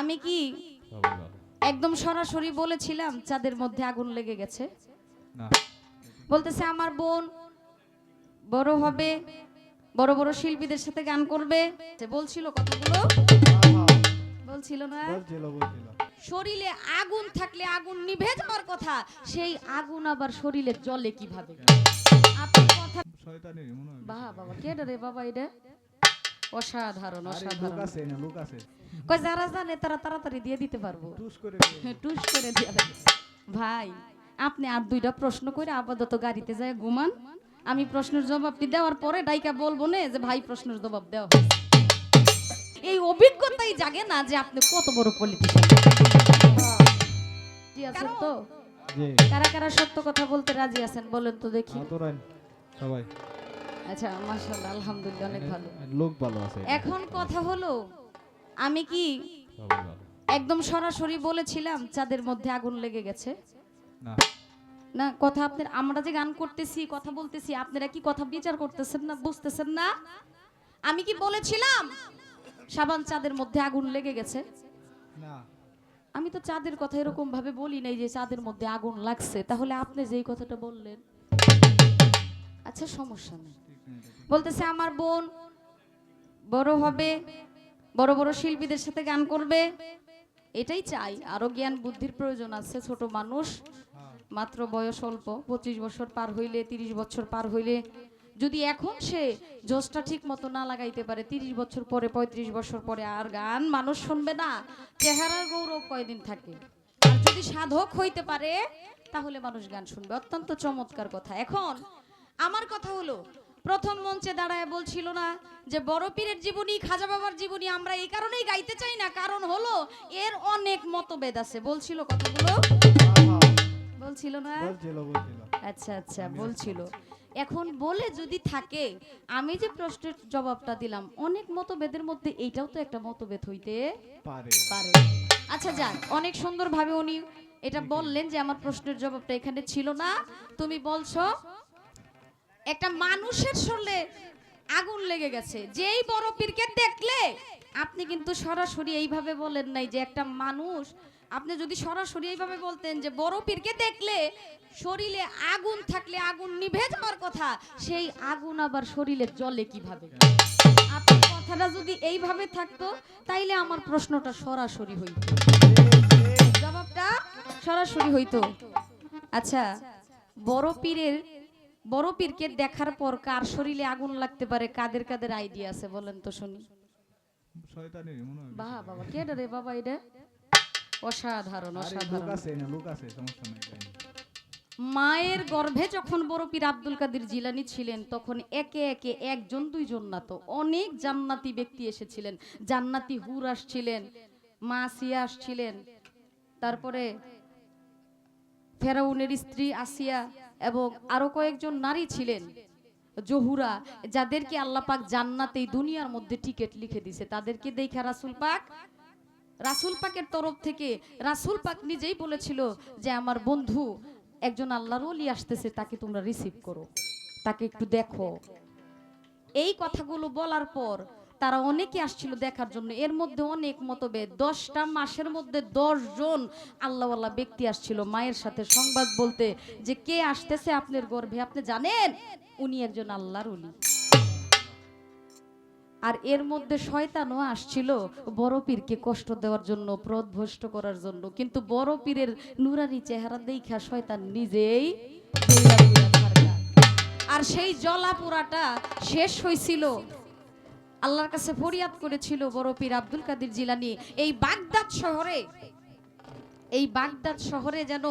আমি কি একদম সরাসরি বলেছিলাম চাঁদের মধ্যে আগুন লেগে গেছে? বলতেছে আমার বোন বড় হবে বড় বড় শিল্পীদের সাথে গান করবে। বলছিল কথাগুলো? বলছিল না? শরীরে আগুন থাকলে আগুন নিভে যাওয়ার কথা সেই আগুন আবার শরীরে জ্বলে কীভাবে? আপনি কথা বাবা কে রে? বাবা এটা? অসাধারণ অসাধারণ। আছে না লোক আছে। কই যারা জানে তারা তাড়াতাড়ি দিয়ে দিতে পারব। টুস করে টুস করে দিয়ে ভাই আপনি আর দুইটা প্রশ্ন করে আপাতত গাড়িতে যায় ঘুমান। আমি প্রশ্নের জবাবটি দেওয়ার পরে ডাইকা বলব না যে ভাই প্রশ্নের জবাব দেওয়া। এই অভিজ্ঞতাই জাগে না যে আপনি কত বড় পলিটিশিয়ান জি আছেন তো? কারা কারা সত্য কথা বলতে রাজি আছেন বলেন তো দেখি। সবাই। আচ্ছা মাশাআল্লাহ আলহামদুলিল্লাহ অনেক ভালো। লোক ভালো আছে এখন। কথা হলো আমি কি একদম সরাসরি বলেছিলাম চাঁদের মধ্যে আগুন লেগে গেছে? না। না কথা আপনার আমরা যে গান করতেছি কথা বলতেছি আপনারা কি কথা বিচার করতেছেন না বুঝতেছেন না? আমি কি বলেছিলাম সাবান চাঁদের মধ্যে আগুন লেগে গেছে? না। আমি তো চাঁদের কথা এরকম ভাবে বলি নাই যে চাঁদের মধ্যে আগুন লাগছে তাহলে আপনি যেই কথাটা বললেন। আচ্ছা সমস্যা নেই। বলতেছে, আমার বোন বড় হবে, বড় বড় শিল্পীদের সাথে গান করবে। এটাই চাই। আরও জ্ঞান, বুদ্ধির প্রয়োজন আছে। ছোট মানুষ, মাত্র বয়স অল্প, পঁচিশ বছর পার হইলে, তিরিশ বছর পার হইলে, যদি এখন সে জোসটা ঠিক মতো না লাগাইতে পারে, তিরিশ বছর পরে, পঁয়ত্রিশ বছর পরে আর গান মানুষ শুনবে না। চেহারার গৌরব কয়দিন থাকে? যদি সাধক হইতে পারে, তাহলে মানুষ গান শুনবে। অত্যন্ত চমৎকার কথা। এখন আমার কথা হলো প্রথম মঞ্চে দাঁড়ায় বলছিল না যে বড় পীরের জীবনী খাজা বাবার জীবনী আমরা এই কারণেই গাইতে চাই না কারণ হলো এর অনেক মতভেদ আছে। বলছিল কথাগুলো বলছিল না? আচ্ছা আচ্ছা বলছিল। এখন বলে যদি থাকে আমি যে প্রশ্নের জবাবটা দিলাম অনেক মতভেদের মধ্যে এইটাও তো একটা মতভেদ হইতে পারে। পারে। আচ্ছা যাক অনেক সুন্দরভাবে উনি এটা বললেন যে আমার প্রশ্নের জবাবটা এখানে ছিল না। তুমি বলছো একটা মানুষের শরীরে আগুন লেগে গেছে। যেই বড় পীরকে দেখলে, আপনি কিন্তু সরাসরি এইভাবে বলেন নাই যে একটা মানুষ, আপনি যদি সরাসরি এইভাবে বলতেন যে বড় পীরকে দেখলে শরীরে আগুন থাকলে আগুন নিভে যাওয়ার কথা, সেই আগুন আবার শরীরে জ্বলে কীভাবে? আপনার কথাটা যদি এইভাবে থাকতো, তাইলে আমার প্রশ্নটা সরাসরি হইতো। জবাবটা সরাসরি হইতো। আচ্ছা বড় পীরের বড় পীরকে দেখার পর কার শরীরে আগুন লাগতে পারে কাদের কাদের আইডিয়া আছে বলেন তো শুনি। শয়তানেরই বাহ বাবা কে রে বাবা এটা? অসাধারণ। মায়ের গর্ভে যখন বড় পীর আব্দুল কাদের জিলানি ছিলেন তখন একে একে একজন দুইজন না তো অনেক জান্নাতি ব্যক্তি এসেছিলেন। জান্নাতি হুর আসছিলেন মা সিয়া আসছিলেন তারপরে ফেরাউনের স্ত্রী আসিয়া এবং আরও কয়েকজন নারী ছিলেন। জহুরা, যাদেরকে আল্লাহ পাক জান্নাত এই দুনিয়ার মধ্যে টিকিট লিখে দিছে। তাদেরকে দেখা রাসুল পাক, রাসুল পাকের তরফ থেকে, রাসুল পাক নিজেই বলেছিল যে, আমার বন্ধু একজন আল্লাহর ওলি আসতেছে, তাকে তোমরা রিসিভ করো। তাকে একটু দেখো। এই কথাগুলো বলার পর তারা অনেকে আসছিল দেখার জন্য। এর মধ্যে অনেক মতভেদ। দশটা মাসের মধ্যে দশ জন আল্লাহওয়ালা ব্যক্তি আসছিল মায়ের সাথে সংবাদ বলতে যে, কে আসতেছে আপনার গর্ভে? আপনি জানেন? উনি একজন আল্লাহর ওলি। আর এর মধ্যে শয়তানও আসছিল বড় পীরকে কষ্ট দেওয়ার জন্য প্রদভষ্ট করার জন্য। কিন্তু বড় পীরের নুরানি চেহারা দেখা শয়তান নিজেই। আর সেই জলা পোড়াটা শেষ হয়েছিল আল্লাহর কাছে ফরিয়াদ করেছিল বড় পীর আব্দুল কাদের জিলানি। এই বাগদাদ শহরে, এই বাগদাদ শহরে যেন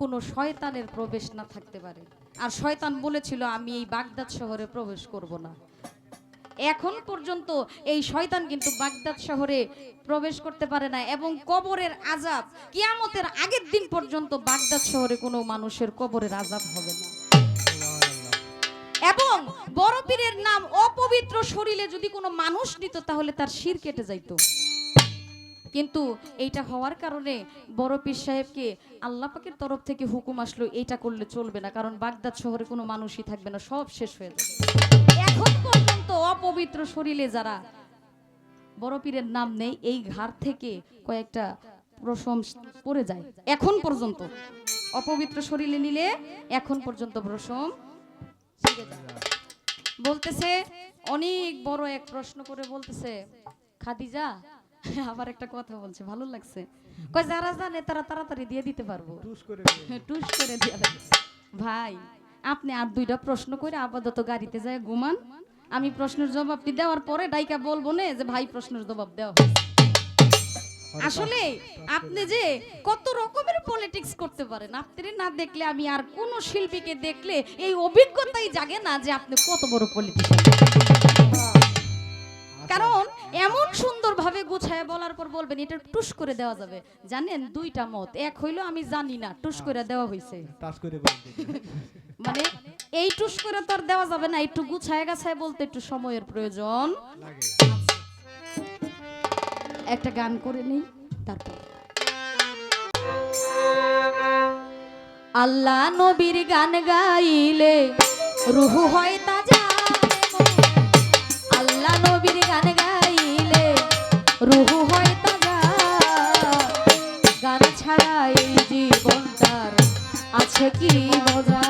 কোনো শয়তানের প্রবেশ না থাকতে পারে। আর শয়তান বলেছিল, আমি এই বাগদাদ শহরে প্রবেশ করব না। এখন পর্যন্ত এই শয়তান কিন্তু বাগদাদ শহরে প্রবেশ করতে পারে না এবং কবরের আজাব কিয়ামতের আগের দিন পর্যন্ত বাগদাদ শহরে কোনো মানুষের কবরের আজাব হবে না। এবং বড় পীরের নাম অপবিত্র শরীরে যদি কোনো মানুষ নিত, তাহলে তার শির কেটে যাইতো। কিন্তু এইটা হওয়ার কারণে বড় পীর সাহেবকে আল্লাহ পাকের তরফ থেকে হুকুম আসলো, এইটা করলে চলবে না, কারণ বাগদাদ শহরে কোনো মানুষই থাকবে না, সব শেষ হয়ে যাবে। এখন পর্যন্ত অপবিত্র শরীরে যারা বড় পীরের নাম নেই, এই ঘাড় থেকে কয়েকটা প্রশম পড়ে যায়। এখন পর্যন্ত। অপবিত্র শরীরে নিলে এখন পর্যন্ত প্রশম যায়। বলতেছে অনেক বড় এক প্রশ্ন করে বলতেছে খাদিজা আবার একটা কথা বলছে ভালো লাগছে। কয় যারা জানে তারা তাড়াতাড়ি দিয়ে দিতে পারব। টুস করে দিয়ে ভাই আপনি আর দুইটা প্রশ্ন করে আপাতত গাড়িতে যায় ঘুমান। আমি প্রশ্নের জবাবটি দেওয়ার পরে ডাইকা বলব না যে ভাই প্রশ্নের জবাব দেওয়া। আসলে আপনি যে কত রকমের পলিটিক্স করতে পারেন আপনি না দেখলে আমি আর কোন শিল্পীকে দেখলে এই অভিজ্ঞতাই জাগে না যে আপনি কত বড় পলিটিশিয়ান কারণ এমন সুন্দরভাবে গুছায় বলার পর বলবেন এটা টুস করে দেওয়া যাবে। জানেন দুইটা মত। এক হইল আমি জানি না টুস করে দেওয়া হয়েছে টাচ করে বলতে মানে এই টুস করে তো আর দেওয়া যাবে না একটু গুছায় গাছায় বলতে একটু সময়ের প্রয়োজন। লাগে। একটা গান করে নেই, তারপর। আল্লাহ নবীর গান গাইলে রুহু হয় তাজা আল্লাহ নবীর গান গাইলে রুহু হয় তাজা গান ছাড়া এই জীবনটার আছে কি মজা?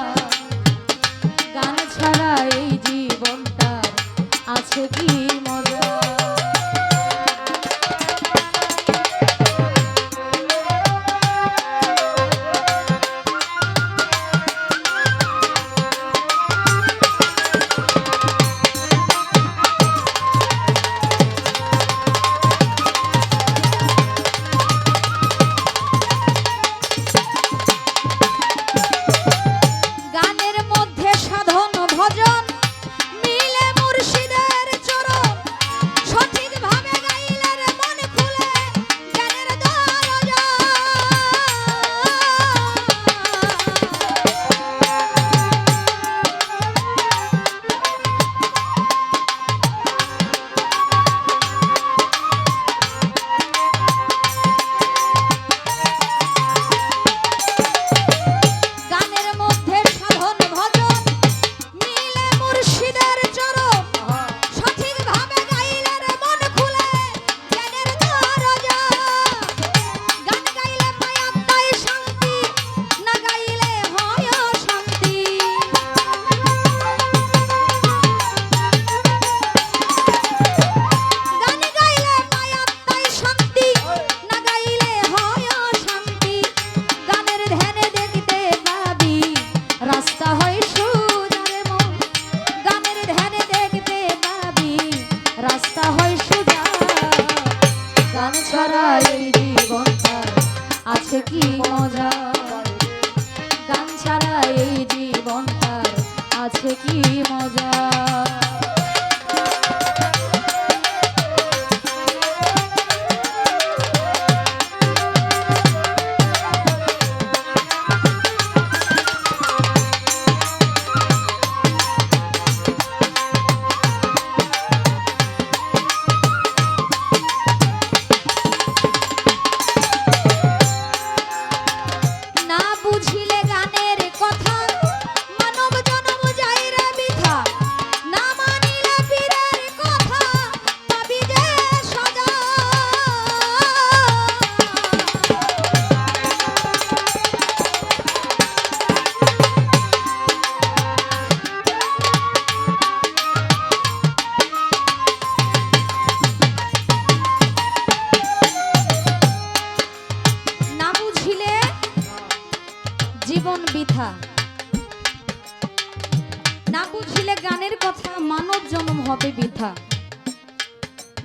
না বুঝিলে গানের কথা, মানব জন্ম হবে বৃথা।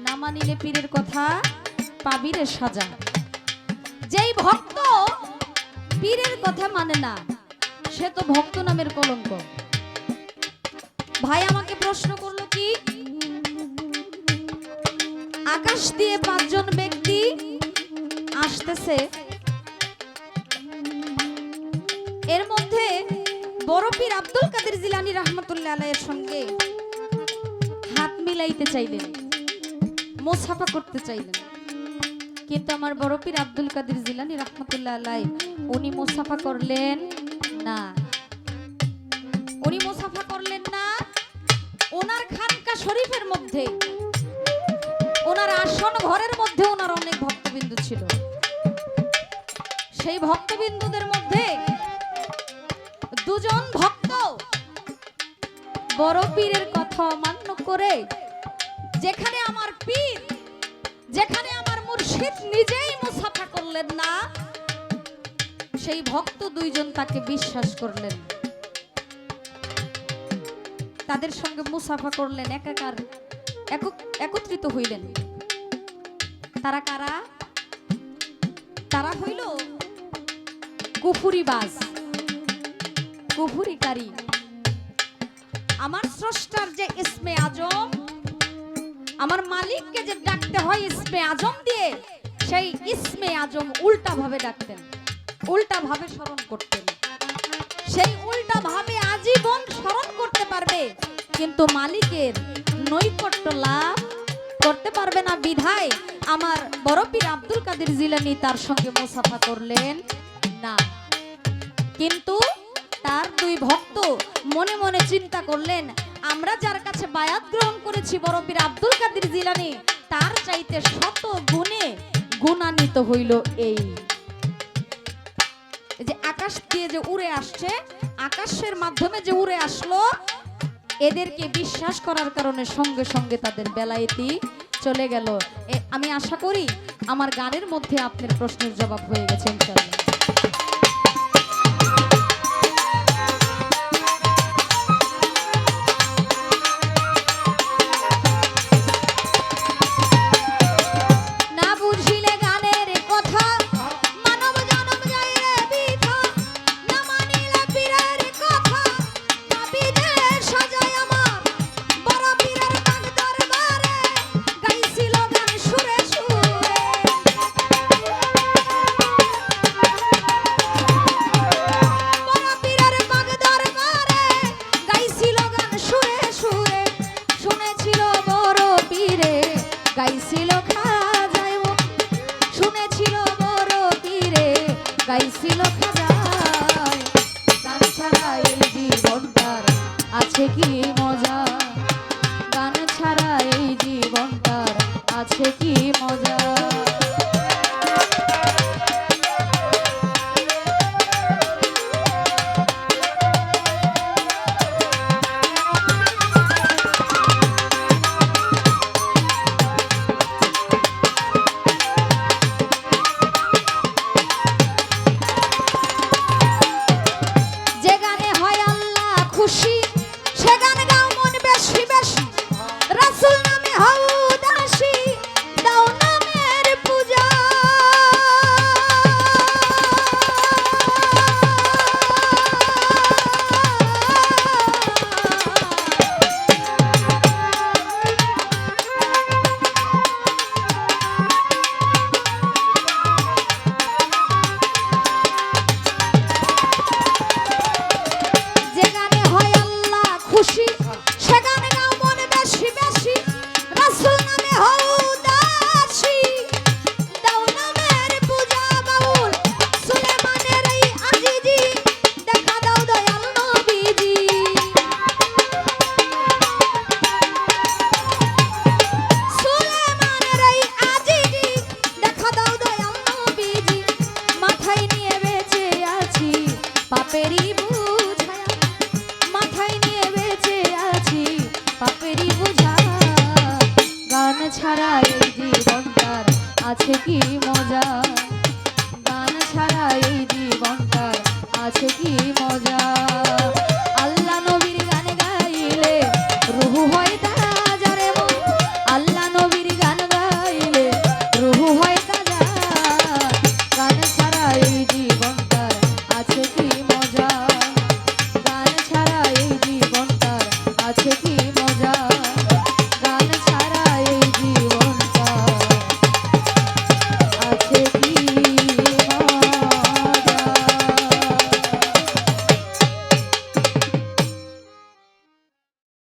না মানিলে পীরের কথা, পাবিরে সাজা। যেই ভক্ত পীরের কথা মানে না, সে তো ভক্ত নামের কলঙ্ক। ভাই আমাকে প্রশ্ন করল কি, আকাশ দিয়ে পাঁচজন ব্যক্তি আসতেছে বড় পীর আব্দুল কাদের জিলানী রহমতুল্লাহ আলাইয়ের সঙ্গে হাত মিলাইতে চাইলেন মোছাফা করতে চাইলেন। কিন্তু আমার বড় পীর আব্দুল কাদের জিলানী রহমতুল্লাহ আলাই উনি মোছাফা করলেন না। উনি মোছাফা করলেন না। ওনার খানকা শরীফের মধ্যে, ওনার নির্জন ঘরের মধ্যে ওনার অনেক ভক্তবিন্দু ছিল। সেই ভক্তবিন্দুদের মধ্যে দুজন ভক্ত। বড় পীরের কথা অমান্য করে যেখানে আমার পীর, যেখানে আমার মুর্শিদ নিজেই মুসাফা করলেন না, সেই ভক্ত দুইজন তাকে বিশ্বাস করলেন। তাদের সঙ্গে মুসাফা করলেন, একাকার একক- একত্রিত হইলেন। তারা কারা? তারা হইল কুফুরিবাজ। কুফুরিকারী আমার স্রষ্টার যে ইসমে আজম, আমার মালিককে যে ডাকতে হয় ইসমে আজম দিয়ে, সেই ইসমে আজম উল্টা ডাকতেন উল্টা স্মরণ করতেন। সেই উল্টা আজীবন স্মরণ করতে পারবে, কিন্তু মালিকের নৈকট্য লাভ করতে পারবে না। বিধায় আমার বড় পীর আব্দুল কাদের জিলানি তার সঙ্গে মুসাফা করলেন না। কিন্তু তার দুই ভক্ত মনে মনে চিন্তা করলেন, আমরা যার কাছে বায়াত গ্রহণ করেছি বড় পীর আব্দুল কাদের জিলানি, তার চাইতে শত গুণে গুণান্বিত হইল এই। যে আকাশ দিয়ে যে উড়ে আসছে, আকাশের মাধ্যমে যে উড়ে আসলো, এদেরকে বিশ্বাস করার কারণে সঙ্গে সঙ্গে তাদের বেলায়েতি চলে গেল। আমি আশা করি আমার গানের মধ্যে আপনার প্রশ্নের জবাব হয়ে গেছে, ইনশাআল্লাহ। আছে কি মজা?